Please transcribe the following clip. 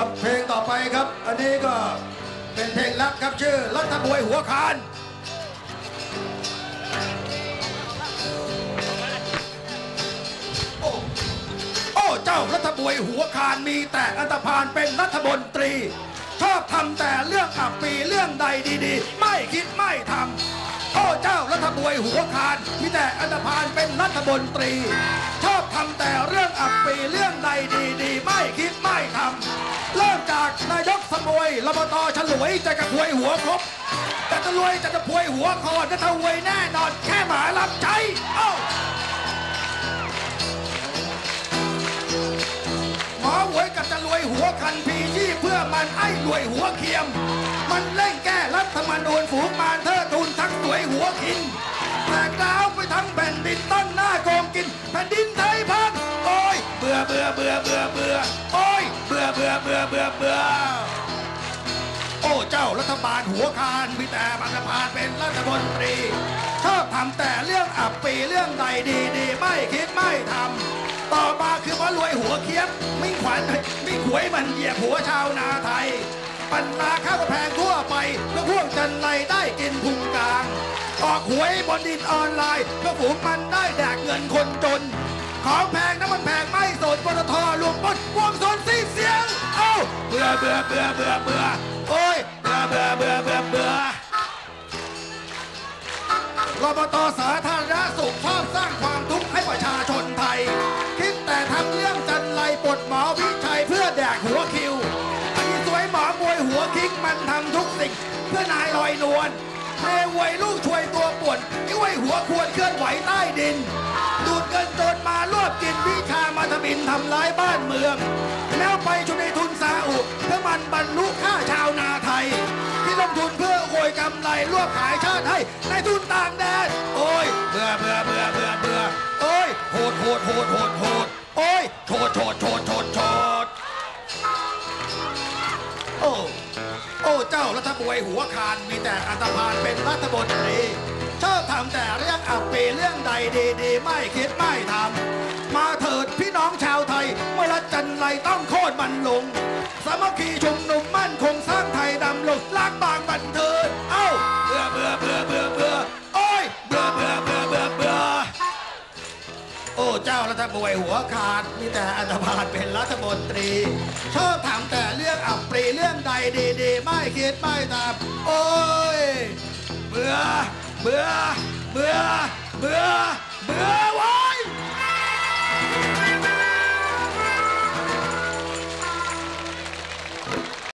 ครับเพลงต่อไปครับ อันนี้ก็เป็นเพลงรักครับชื่อรัฐบวยหัวคานโอ้โอ้เจ้ารัฐบวยหัวคานมีแต่อันตพานเป็นรัฐมนตรี ชอบทำแต่เรื่องอับปีเรื่องใดดีๆ ไม่คิดไม่ทำโอ้เจ้ารัฐบวยหัวคานมีแต่อันตพานเป็นรัฐมนตรี ชอบทำแต่เรื่องอับปีเรื่องใดดีๆ จากนายกสมวยรบตฉลวยจะกระพวยหัวครบแต่ตะลวยจะกระพวยหัวคอจะทวยแน่นอนแค่หมารับใช้เอ้าหมอหวยกับจะรวยหัวคันพีชีพเพื่อมันไอ้รวยหัวเคียม มันเร่งแก้รัฐธรรมนูญฝูงมารเธอทูนทั้งสวยหัวกินแตกดาวไปทั้งแผ่นดินต้นหน้าโกงกินแผ่นดินไทยพังโอ้ยเบื่อเบื่อเบื่อเบื่อเบื่อโอ้ย บื่อเบื่อเบื่อเบื่อเบื่อโอ้เจ้ารัฐบาลหัวคานมีแต่บรรพานเป็นรัฐมนตรี ชอบทำแต่เรื่องอับปีเรื่องใดดีๆไม่คิดไม่ทำต่อมาคือว่ารวยหัวเคียบมิ่งขวัญมิ่งหวยมันเหยียบหัวชาวนาไทย ปัญนาข้าวแพงทั่วไปก็พวกจันไรได้กินพุงกลางออกหวยบนดินออนไลน์ก็ฝูงมันได้แดกเงินคนจน ของแพ อเบื่อเบื่อเบื่อเบื่อเบื่อโอ้ยเบื่อเบื่อเบื่อเบื่อเบื่อรบตสาธารณสุขชอบสร้างความทุกข์ให้ประชาชนไทย คิดแต่ทำเรื่องจันไรปลดหมอวิชัยเพื่อแดกหัวคิวไอ้สวยหมอมวยหัวคิกมันทำทุกสิ่งเพื่อนายลอยนวลเทววยลูกช่วยตัวปวนไอ้ไวหัวควรเคลื่อนไหวใต้ดิน ดูดเงินจนมารวบกินวิชามาทบินทำร้ายบ้านเมือง แล้วไปชุมใน เพื่อมันบรรลุค่าชาวนาไทย ที่ลงทุนเพื่อโกยกำไรรวบขายชาติให้ในทุนต่างแดนโอ้ยเบื่อเบื่อเบื่อเบื่อเบื่อโอ้ยโหดโหดโหดโหดโหดโอ้ยโชดโชดโชดโชดโชดโอ้โอ้เจ้ารัฐบวยหัวคานมีแต่อันตพานเป็นรัฐมนตรีชอบทำแต่เรื่องอับปีเรื่องใดดีๆไม่คิดไม่ทำมาเถิดพี่น้องชาวไทย จันไรต้องโค่นมันลง สามัคคีชุมนุมมั่นคงสร้างไทยดำลงล้างบางบันเทินเอ้าเบื่อเบื่อเบื่อเบื่อเบื่อโอ้ยเบื่อเบื่อเบื่อเบื่อเบื่อโอ้เจ้ารัฐบวยหัวขาดมีแต่อันธพาลเป็นรัฐมนตรี ชอบทำแต่เรื่องอับปรีเรื่องใดดีๆไม่คิดไม่ตามโอ้ยเบื่อเบื่อเบื่อเบื่อเบื่อ